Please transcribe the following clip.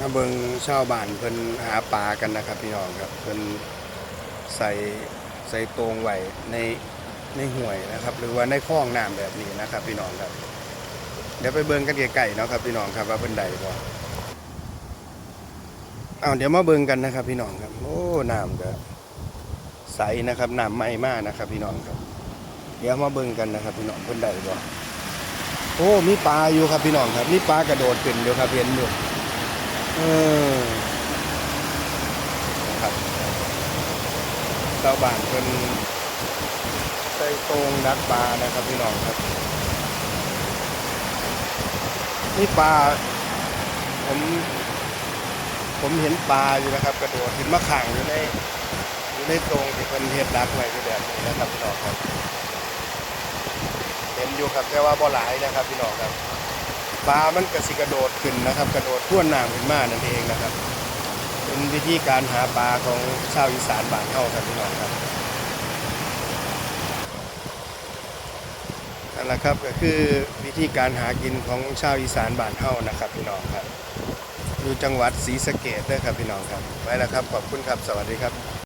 มาเบิงชาวบ้านเพิ่นหาปลากันนะครับพี่น้องครับเพิ่นใส่ใส่ตรงไว้ในในห่วยนะครับ หรือว่าในคลองน้ำแบบนี้นะครับ พี่น้องครับ เดี๋ยวไปเบิงกันไกลๆเนาะครับพี่น้องครับว่าเพิ่นใดบ่เอาเดี๋ยวมาเบิงกันนะครับ พี่น้องครับ โอ้น้ำก็ใสนะครับน้ำใหม่มากนะครับ พี่น้องครับ เดี๋ยวมาเบิงกันนะครับ พี่น้องเพิ่นใดบ่โอ้มีปลาอยู่ครับพี่น้องครับมีปลากระโดดขึ้นอยู่ครับเห็นอยู่ ออนะครับชาวบ้านเป็นใส่ตรงดักปลานะครับพี่น้องครับ นี่ปลาผม ผมเห็นปลาอยู่นะครับ กระโดดขึ้นมาขังอยู่ในอยู่ในตรงที่เป็นเฮ็ดดักไว้อยู่แบบนี้นะครับพี่น้องครับ เห็นอยู่ครับแต่ว่าบ่หลายนะครับพี่น้องครับ ปลามันกระสิกระโดดขึ้นนะครับ กระโดดท่วนน้ำขึ้นมานั่นเองนะครับ เป็นวิธีการหาปลาของชาวอีสานบ้านเฮาครับพี่น้องครับนั่นแหละครับก็คือวิธีการหากินของชาวอีสานบ้านเฮานะครับพี่น้องครับอยู่จังหวัดศรีสะเกษด้วยครับพี่น้องครับไปแล้วครับขอบคุณครับสวัสดีครับ